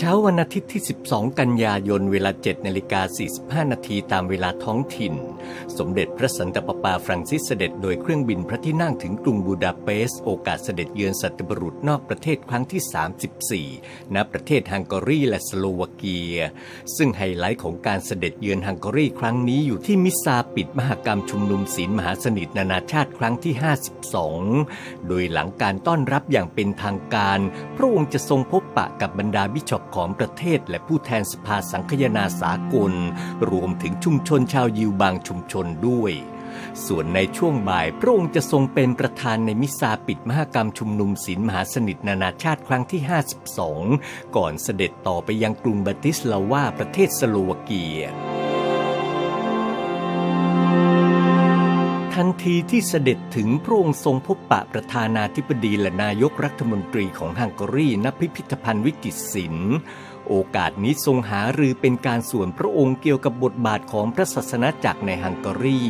เช้าวันอาทิตย์ที่ 12 กันยายน เวลา7นาฬิกา45 นาทีตามเวลาท้องถิ่น สมเด็จพระสันตะปาปาฟรังซิสเสด็จโดยเครื่องบินพระที่นั่งถึงกรุงบูดาเปสต์โอกาสเสด็จเยือนสัตบุรุษนอกประเทศครั้งที่ 34 ณ ประเทศฮังการีและสโลวาเกีย ซึ่งไฮไลท์ของการเสด็จเยือนฮังการีครั้งนี้อยู่ที่มิซาปิดมหกรรมชุมนุมศีลมหาสนิทนานาชาติครั้งที่ 52 โดยหลังการต้อนรับอย่างเป็นทางการ พระองค์จะทรงพบปะกับบรรดาบิชอปของประเทศและผู้แทนสภาสังคยนาสากล รวมถึงชุมชนชาวยิวบางชุมชนด้วย ส่วนในช่วงบ่ายพระองค์จะทรงเป็นประธานในมิซาปิดมหกรรมชุมนุมศีลมหาสนิทนานาชาติครั้งที่ 52 ก่อนเสด็จต่อไปยังกรุงบาติสลาวาประเทศสโลวาเกีย ทันทีที่เสด็จถึงพระองค์ทรงพบปะประธานาธิบดีและนายกรัฐมนตรีของฮังการีณพิพิธภัณฑ์วิจิตรศิลป์โอกาสนี้ทรงหารือเป็นการส่วนพระองค์เกี่ยวกับบทบาทของพระศาสนาจักรในฮังการี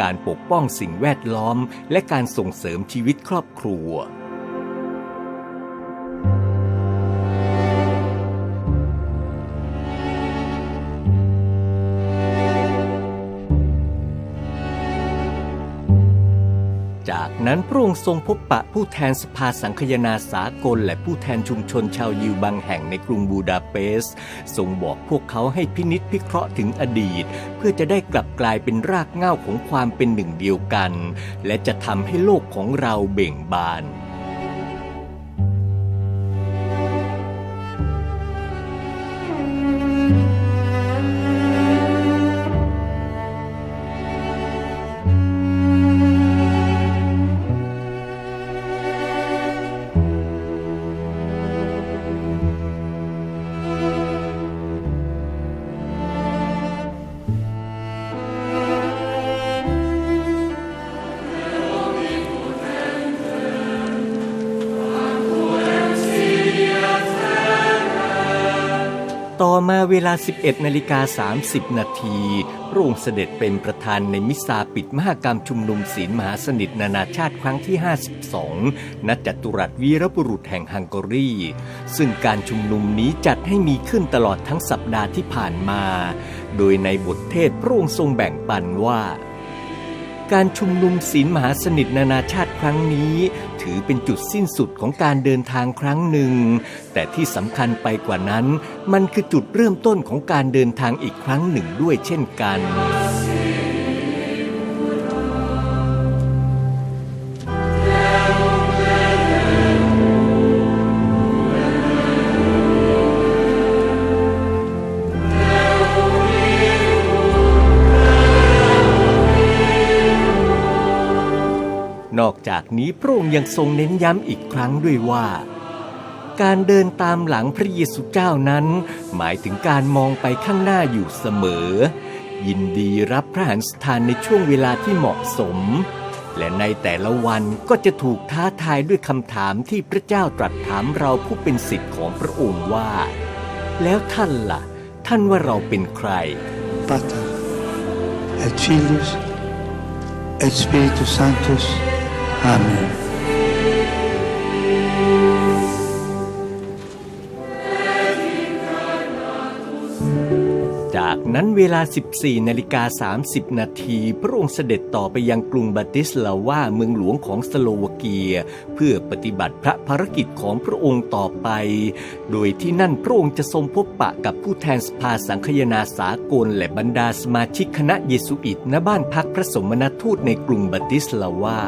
การปกป้องสิ่งแวดล้อม และการส่งเสริมชีวิตครอบครัว จากนั้นพระองค์ทรงพบปะผู้แทนสภาสังคยนาสากล และผู้แทนชุมชนชาวยิวบางแห่งในกรุงบูดาเปสต์ทรงบอกพวกเขาให้พินิษพิเคราะห์ถึงอดีต เพื่อจะได้กลับกลายเป็นรากเหง้าของความเป็นหนึ่งเดียวกัน และจะทำให้โลกของเราเบ่งบาน ต่อมาเวลา 11นาฬิกา30 นาทีพระองค์เสด็จเป็นประธานในมิซาปิดมหกรรมชุมนุมศีลมหาสนิทนานาชาติครั้งที่ 52 ณ จัตุรัสวีรบุรุษแห่งฮังการี ซึ่งการชุมนุมนี้จัดให้มีขึ้นตลอดทั้งสัปดาห์ที่ผ่านมา โดยในบทเทศพระองค์ทรงแบ่งปันว่า การชุมนุมศีลมหาสนิทนานาชาติครั้งนี้ ถือเป็นจุดสิ้นสุดของการเดินทางครั้งหนึ่ง แต่ที่สำคัญไปกว่านั้น มันคือจุดเริ่มต้นของการเดินทางอีกครั้งหนึ่งด้วยเช่นกัน นอกจากนี้พระองค์ยังทรงเน้นย้ำอีกครั้งด้วยว่า การเดินตามหลังพระเยซูเจ้านั้น หมายถึงการมองไปข้างหน้าอยู่เสมอ ยินดีรับพระหันสถานในช่วงเวลาที่เหมาะสม และในแต่ละวันก็จะถูกท้าทายด้วยคำถามที่พระเจ้าตรัสถามเราผู้เป็นสิทธิ์ของพระองค์ว่า แล้วท่านล่ะ ท่านว่าเราเป็นใคร Pater, et Filius, et Spiritus Sanctus. Amen. จากนั้นเวลา 14 นาฬิกา 30 นาทีพระองค์เสด็จต่อไปยังกรุงบาติสลาว่าเมืองหลวงของสโลวาเกีย เพื่อปฏิบัติพระภารกิจของพระองค์ต่อไป โดยที่นั่นพระองค์จะทรงพบปะกับผู้แทนสภาสังคยนาสากล และบรรดาสมาชิกคณะเยสุอิตณบ้านพักพระสมณทูตในกรุงบาติสลาว่า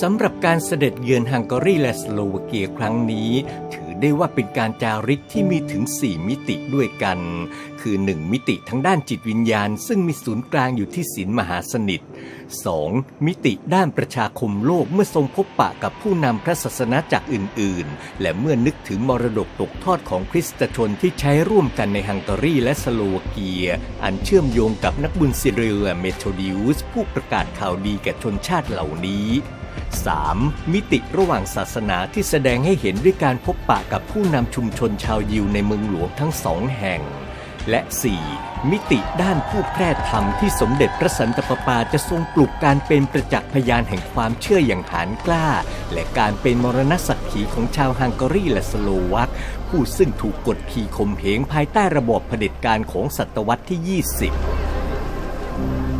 สำหรับการเสด็จเยือนฮังการีและสโลวาเกียครั้งนี้ ถือได้ว่าเป็นการจาริกที่มีถึง 4 มิติด้วยกัน คือ 1 มิติทั้งด้านจิตวิญญาณ ซึ่งมีศูนย์กลางอยู่ที่ศีลมหาสนิท 2. มิติด้านประชาคมโลกเมื่อทรงพบปะกับผู้นำพระศาสนาจากอื่น ๆ และเมื่อนึกถึงมรดกตกทอดของคริสตชนที่ใช้ร่วมกันในฮังการีและสโลวาเกีย อันเชื่อมโยงกับนักบุญซิเรียเมโทดิอุสผู้ประกาศข่าวดีแก่ชนชาติเหล่านี้ 3. มิติระหว่างศาสนาที่แสดงให้เห็นด้วยการพบปะกับผู้นำชุมชนชาวยิวในเมืองหลวงทั้งสองแห่ง และ 4. มิติด้านผู้แพร่ธรรมที่สมเด็จพระสันตะปาปาจะทรงปลุกการเป็นประจักษ์พยานแห่งความเชื่ออย่างหานกล้า และการเป็นมรณสักขีของชาวฮังการีและสโลวักผู้ซึ่งถูกกดขี่ข่มเหงภายใต้ระบอบเผด็จการของศตวรรษที่ 20